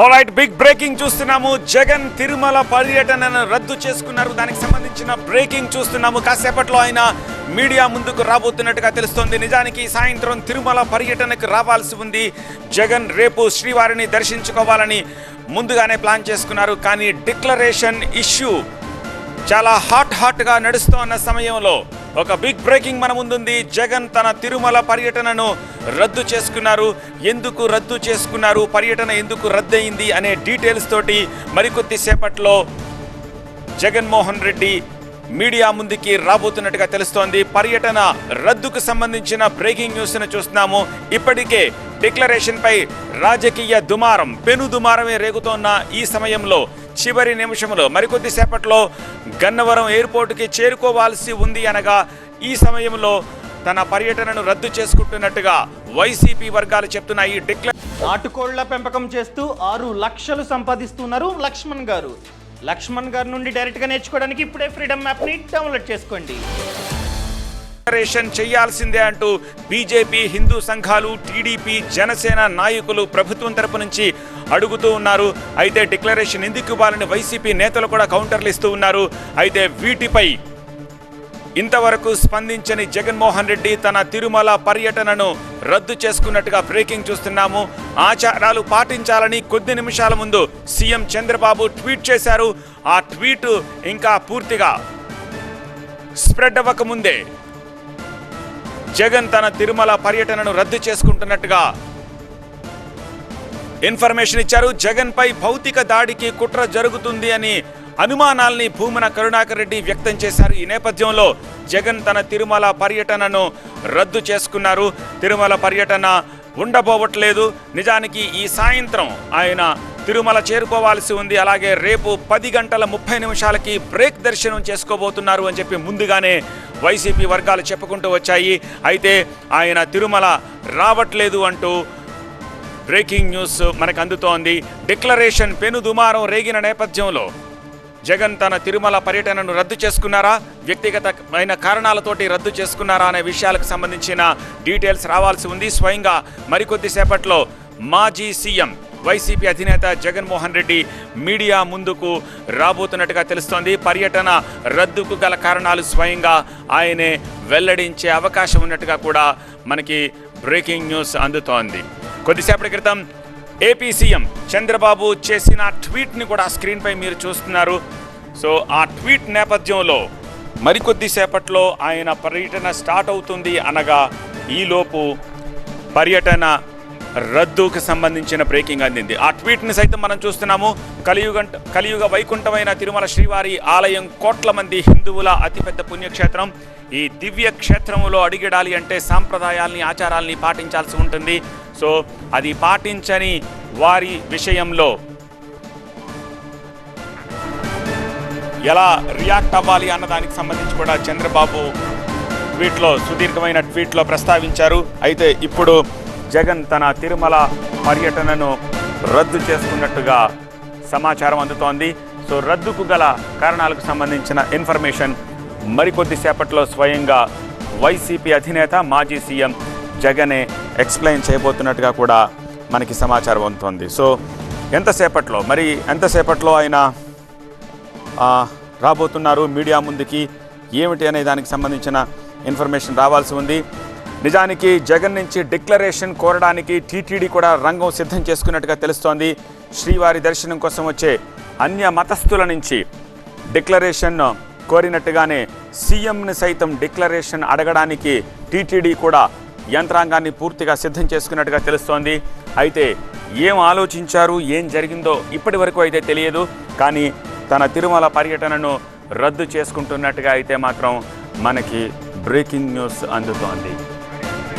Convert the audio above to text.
Alright big breaking చూస్తున్నాము. జగన్ తిరుమల పర్యటనను రద్దు చేసుకున్నారు. దానికి సంబంధించిన బ్రేకింగ్ చూస్తున్నాము. కాసేపట్లో ఆయన మీడియా ముందుకు రాబోతున్నట్టుగా తెలుస్తోంది. నిజానికి సాయంత్రం తిరుమల పర్యటనకు రావాల్సి ఉంది. జగన్ రేపు శ్రీవారిని దర్శించుకోవాలని ముందుగానే ప్లాన్ చేసుకున్నారు. కానీ డిక్లరేషన్ ఇష్యూ చాలా హాట్ హాట్గా నడుస్తోన్న సమయంలో ఒక బిగ్ బ్రేకింగ్ మన ముందుంది. జగన్ తన తిరుమల పర్యటనను రద్దు చేసుకున్నారు. ఎందుకు రద్దు చేసుకున్నారు? పర్యటన ఎందుకు రద్దయింది? అనే డీటెయిల్స్ తోటి మరికొద్ది సేపట్లో జగన్మోహన్ రెడ్డి మీడియా ముందుకి రాబోతున్నట్టుగా తెలుస్తోంది. పర్యటన రద్దుకు సంబంధించిన బ్రేకింగ్ న్యూస్ను చూస్తున్నాము. ఇప్పటికే డిక్లరేషన్పై రాజకీయ దుమారం పెను దుమారమే రేగుతోన్న ఈ సమయంలో చివరి నిమిషంలో మరికొద్ది సేపట్లో గన్నవరం ఎయిర్పోర్టుకి చేరుకోవాల్సి ఉంది అనగా ఈ సమయంలో తన పర్యటనను రద్దు చేసుకుంటున్నట్టుగా వైసీపీ వర్గాలు చెప్తున్నాయి. డిక్లర్ నాటుకోళ్ళ పెంపకం చేస్తూ ఆరు లక్షలు సంపాదిస్తున్నారు లక్ష్మణ్ గారు. లక్ష్మణ్ గారి నుండి డైరెక్ట్గా నేర్చుకోవడానికి ఇప్పుడే ఫ్రీడమ్ యాప్ని డౌన్లోడ్ చేసుకోండి. డిక్లరేషన్ చేయాల్సిందే అంటూ బీజేపీ హిందూ సంఘాలు టీడీపీ జనసేన నాయకులు ప్రభుత్వం తరపు నుంచి అడుగుతూ ఉన్నారు. అయితే డిక్లరేషన్ ఎందుకు ఇవ్వాలని వైసీపీ నేతలు కూడా కౌంటర్లు ఇస్తూ ఉన్నారు. అయితే వీటిపై ఇంతవరకు స్పందించని జగన్మోహన్ రెడ్డి తన తిరుమల పర్యటనను రద్దు చేసుకున్నట్టుగా బ్రేకింగ్ చూస్తున్నాము. ఆచారాలు పాటించాలని కొద్ది నిమిషాల ముందు సీఎం చంద్రబాబు ట్వీట్ చేశారు. ఆ ట్వీట్ ఇంకా పూర్తిగా స్ప్రెడ్ అవ్వకముందే జగన్ తన తిరుమల పర్యటనను రద్దు చేసుకుంటున్నట్టుగా ఇన్ఫర్మేషన్ ఇచ్చారు. జగన్ పై భౌతిక దాడికి కుట్ర జరుగుతుంది అని అనుమానాల్ని భూమన కరుణాకర్ రెడ్డి వ్యక్తం చేశారు. ఈ నేపథ్యంలో జగన్ తన తిరుమల పర్యటనను రద్దు చేసుకున్నారు. తిరుమల పర్యటన ఉండబోవట్లేదు. నిజానికి ఈ సాయంత్రం ఆయన తిరుమల చేరుకోవాల్సి ఉంది. అలాగే రేపు పది గంటల ముప్పై నిమిషాలకి బ్రేక్ దర్శనం చేసుకోబోతున్నారు అని చెప్పి ముందుగానే వైసీపీ వర్గాలు చెప్పుకుంటూ వచ్చాయి. అయితే ఆయన తిరుమల రావట్లేదు అంటూ బ్రేకింగ్ న్యూస్ మనకు అందుతోంది. డిక్లరేషన్ పెను దుమారం రేగిన నేపథ్యంలో జగన్ తన తిరుమల పర్యటనను రద్దు చేసుకున్నారా? వ్యక్తిగతమైన కారణాలతోటి రద్దు చేసుకున్నారా అనే విషయాలకు సంబంధించిన డీటెయిల్స్ రావాల్సి ఉంది. స్వయంగా మరికొద్దిసేపట్లో మాజీ సీఎం వైసీపీ అధినేత జగన్మోహన్ రెడ్డి మీడియా ముందుకు రాబోతున్నట్టుగా తెలుస్తోంది. పర్యటన రద్దుకు గల కారణాలు స్వయంగా ఆయనే వెల్లడించే అవకాశం ఉన్నట్టుగా కూడా మనకి బ్రేకింగ్ న్యూస్ అందుతోంది. కొద్దిసేపటి క్రితం ఏపీ సీఎం చంద్రబాబు చేసిన ట్వీట్ని కూడా స్క్రీన్పై మీరు చూస్తున్నారు. సో ఆ ట్వీట్ నేపథ్యంలో మరికొద్దిసేపట్లో ఆయన పర్యటన స్టార్ట్ అవుతుంది అనగా ఈలోపు పర్యటన రద్దుకు సంబంధించిన బ్రేకింగ్ అందింది. ఆ ట్వీట్ని సైతం మనం చూస్తున్నాము. కలియుగ కలియుగ వైకుంఠమైన తిరుమల శ్రీవారి ఆలయం కోట్ల మంది హిందువుల అతిపెద్ద పుణ్యక్షేత్రం. ఈ దివ్య క్షేత్రములో అడిగిడాలి అంటే సాంప్రదాయాల్ని ఆచారాల్ని పాటించాల్సి ఉంటుంది. సో అది పాటించని వారి విషయంలో ఎలా రియాక్ట్ అవ్వాలి అన్న దానికి సంబంధించి కూడా చంద్రబాబు ట్వీట్లో సుదీర్ఘమైన ట్వీట్లో ప్రస్తావించారు. అయితే ఇప్పుడు జగన్ తన తిరుమల పర్యటనను రద్దు చేసుకున్నట్టుగా సమాచారం అందుతోంది. సో రద్దుకు గల కారణాలకు సంబంధించిన ఇన్ఫర్మేషన్ మరికొద్దిసేపట్లో స్వయంగా వైసీపీ అధినేత మాజీ సీఎం జగనే ఎక్స్ప్లెయిన్ చేయబోతున్నట్టుగా కూడా మనకి సమాచారం అందుతోంది. సో ఎంతసేపట్లో మరి ఎంతసేపట్లో ఆయన రాబోతున్నారు? మీడియా ముందుకి ఏమిటి అనే దానికి సంబంధించిన ఇన్ఫర్మేషన్ రావాల్సి ఉంది. నిజానికి జగన్ నుంచి డిక్లరేషన్ కోరడానికి టీటీడీ కూడా రంగం సిద్ధం చేసుకున్నట్టుగా తెలుస్తోంది. శ్రీవారి దర్శనం కోసం వచ్చే అన్య మతస్థుల నుంచి డిక్లరేషన్ కోరినట్టుగానే సీఎంని సైతం డిక్లరేషన్ అడగడానికి టీటీడీ కూడా యంత్రాంగాన్ని పూర్తిగా సిద్ధం చేసుకున్నట్టుగా తెలుస్తోంది. అయితే ఏం ఆలోచించారు ఏం జరిగిందో ఇప్పటి వరకు అయితే తెలియదు. కానీ తన తిరుమల పర్యటనను రద్దు చేసుకుంటున్నట్టుగా అయితే మాత్రం మనకి బ్రేకింగ్ న్యూస్ అందుతోంది.